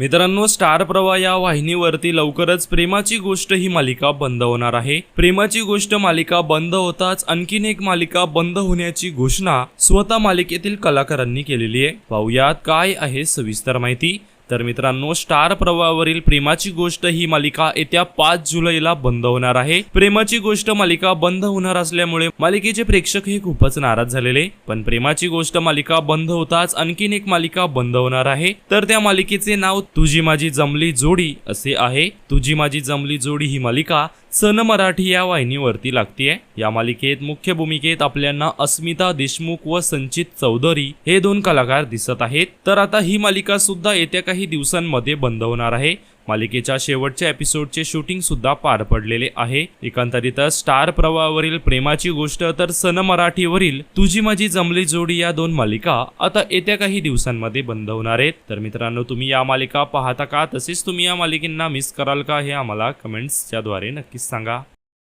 मित्रांनो स्टार प्रवाह या वाहिनीवरती लवकरच प्रेमाची गोष्ट ही मालिका बंद होणार आहे. प्रेमाची गोष्ट मालिका बंद होताच आणखीन एक मालिका बंद होण्याची घोषणा स्वतः मालिकेतील कलाकारांनी केलेली आहे. पाहुयात काय आहे सविस्तर माहिती. तर मित्रांनो स्टार प्रवाहावरील प्रेमाची गोष्ट ही मालिका येत्या पाच जुलैला बंद होणार आहे. प्रेमाची गोष्ट मालिका बंद होणार असल्यामुळे मालिकेचे प्रेक्षक हे खूपच नाराज झालेले. पण प्रेमाची गोष्ट मालिका बंद होताच आणखीन एक मालिका बंद होणार आहे. तर त्या मालिकेचे नाव तुझी माझी जमली जोडी असे आहे. तुझी माझी जमली जोडी ही मालिका सन मराठी या वाहिनीवरती लागतीये. या मालिकेत मुख्य भूमिकेत आपल्याला अस्मिता देशमुख व संचित चौधरी हे दोन कलाकार दिसत आहेत. तर आता ही मालिका सुद्धा येत्या काही दिवसांमध्ये बंद होणार आहे. मालिकेच्या शेवटच्या एपिसोडचे शूटिंग सुद्धा पार पडलेले आहे. एकंदरीत स्टार प्रवाहावरील प्रेमाची गोष्ट तर सन मराठीवरील तुझी माझी जमली जोडी या दोन मालिका आता येत्या काही दिवसांमध्ये बंद होणार आहेत. तर मित्रांनो तुम्ही या मालिका पाहता का? तसेच तुम्ही या मालिकेंना मिस कराल का हे आम्हाला कमेंट्सच्या द्वारे नक्कीच सांगा.